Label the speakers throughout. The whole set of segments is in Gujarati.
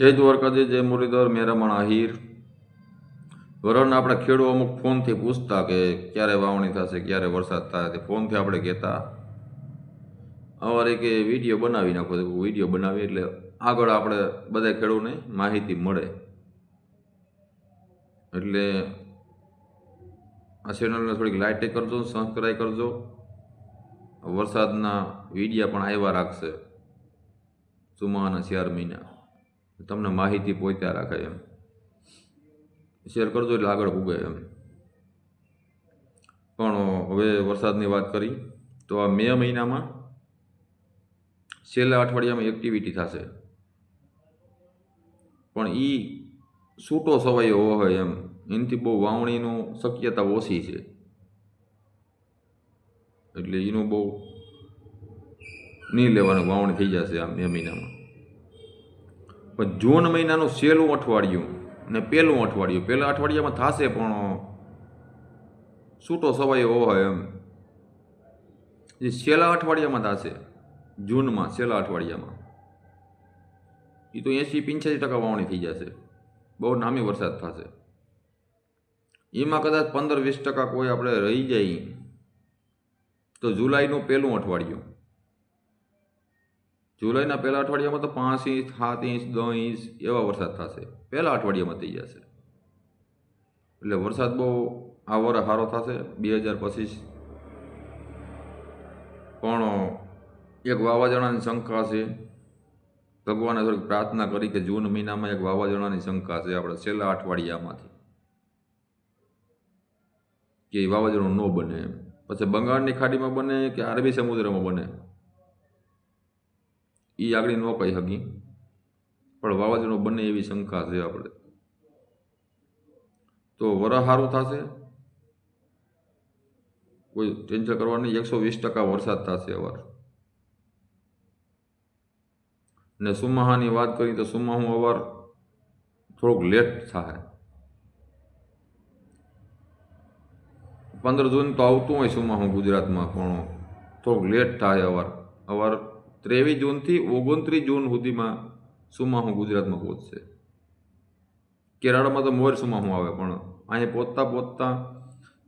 Speaker 1: જય દ્વારકાજી જય મુરલીધર, મેરામણ આહિર. વરણ આપણે ખેડૂ અમુક ફોનથી પૂછતા કે ક્યારે વાવણી થશે, ક્યારે વરસાદ થાય, તે ફોનથી આપણે કહેતા. અમારે કે વીડિયો બનાવી નાખો વીડિયો બનાવી એટલે આગળ આપણે બધા ખેડૂતને માહિતી મળે. એટલે આ ચેનલને થોડીક લાઇટ કરજો સબસ્ક્રાઈબ કરજો. વરસાદના વિડીયા પણ આવ્યા રાખશે. ચોમાના ચાર મહિના. તમને માહિતી પહોંચ્યા રાખે એમ. શેર કરજો એટલે આગળ પૂગે એમ. પણ હવે વરસાદની વાત કરી, તો આ મે મહિનામાં છેલ્લા અઠવાડિયામાં એક્ટિવિટી થશે. પણ એ છૂટો સવાયો હોય એમ. એનાથી બહુ વાવણીનું શક્યતા ઓછી છે. એટલે એનું બહુ નહીં લેવાનું વાવણી થઈ જશે આ મે મહિનામાં. પણ જૂન મહિનાનું છેલ્લું અઠવાડિયું ને પહેલું અઠવાડિયું, પહેલા અઠવાડિયામાં થશે પણ છૂટો સવાયો હોય એમ. જે છેલ્લા અઠવાડિયામાં થશે, જૂનમાં, છેલ્લા અઠવાડિયામાં એ તો એંસી પંચ્યાસી ટકા વાવણી થઈ જશે. બહુ નામી વરસાદ થશે. એમાં કદાચ પંદર વીસ ટકા કોઈ આપણે રહી જાય, તો જુલાઈનું પહેલું અઠવાડિયું. જુલાઈના પહેલા અઠવાડિયામાં તો પાંચ ઇંચ, સાત ઇંચ, દસ ઇંચ એવા વરસાદ થશે. પહેલા અઠવાડિયામાં થઈ જશે. એટલે વરસાદ બહુ આ વરસ સારો થશે. બે હજાર પચીસ પણ એક વાવાઝોડાની શંકા છે. ભગવાને થોડીક પ્રાર્થના કરી કે જૂન મહિનામાં એક વાવાઝોડાની શંકા છે આપણે છેલ્લા અઠવાડિયામાંથી. કે એ વાવાઝોડું ન બને. પછી બંગાળની ખાડીમાં બને કે અરબી સમુદ્રમાં બને? એ આગળ ન કહી શકી પણ વાવાઝોડું બને એવી શંકા છે આપણે. તો વરસ સારું થશે? કોઈ ટેન્શન કરવાની એકસો વીસ ટકા વરસાદ થશે અવાર. ને સુમાહાની વાત કરી તો સુમાહું અવાર થોડુંક લેટ થાય. પંદર જૂન તો આવતું હોય સુમાહું ગુજરાતમાં પણ થોડુંક લેટ થાય અવાર. અવાર ત્રેવીસ જૂનથી ઓગણત્રીસ જૂન સુધીમાં સુમાહું ગુજરાતમાં પહોંચશે. કેરળમાં તો મોર સુમાહું આવે, પણ અહીંયા પહોંચતા પહોંચતા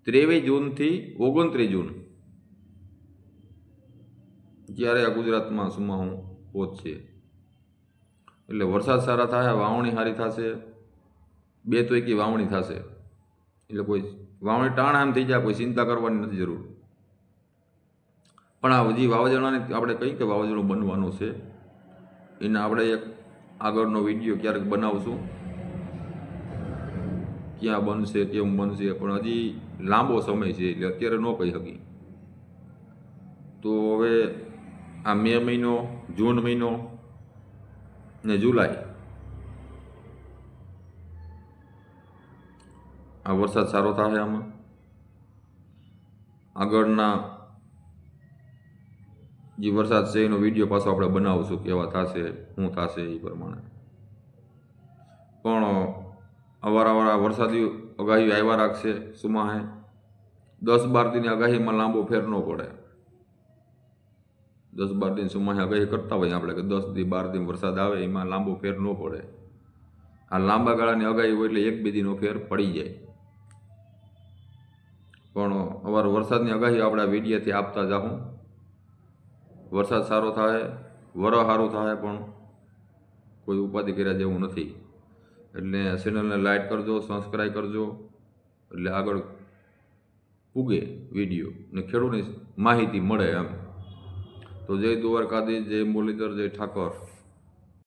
Speaker 1: ત્રેવીસ જૂનથી ઓગણત્રીસ જૂન જ્યારે આ ગુજરાતમાં સુમાહું પહોંચશે. એટલે વરસાદ સારા થાય, વાવણી સારી થશે, બે તો એકી વાવણી થશે. એટલે કોઈ વાવણી ટાણ આમ થઈ જાય, કોઈ ચિંતા કરવાની નથી જરૂર. પણ આ હજી વાવાઝોડાને આપણે કઈ કે વાવાઝોડું બનવાનું છે. એને આપણે એક આગળનો વીડિયો ક્યારેક બનાવશું. ક્યાં બનશે, કેમ બનશે, પણ હજી લાંબો સમય છે એટલે અત્યારે ન કહી શકી તો હવે આ મે મહિનો, જૂન મહિનો ને જુલાઈ આ વરસાદ સારો થશે આમાં. આગળના જે વરસાદ છે, એનો વીડિયો પાછો આપણે બનાવશું કેવા થશે, શું થશે એ પ્રમાણે. પણ અવારનવાર વરસાદી આગાહી આવ્યા રાખશે સુમાહે. દસ બાર દિનની આગાહીમાં લાંબો ફેર ન પડે. દસ બાર દિન સુમાહે આગાહી કરતા હોય આપણે કે દસ દી બાર દિન વરસાદ આવે એમાં લાંબો ફેર ન પડે. આ લાંબા ગાળાની આગાહી હોય એટલે એક બે દિનનો ફેર પડી જાય. પણ અવાર વરસાદની આગાહી આપણે વિડીયાથી આપતા જાઉં વરસાદ સારો થાય, વર સારું થાય પણ કોઈ ઉપાધિ કર્યા જેવું નથી. એટલે ચેનલને લાઇક કરજો સબસ્ક્રાઈબ કરજો, એટલે આગળ પૂગે વીડિયો ને ખેડૂતની માહિતી મળે એમ. તો જય દ્વારકાધીશ, જય મુરલીધર, જય ઠાકોર.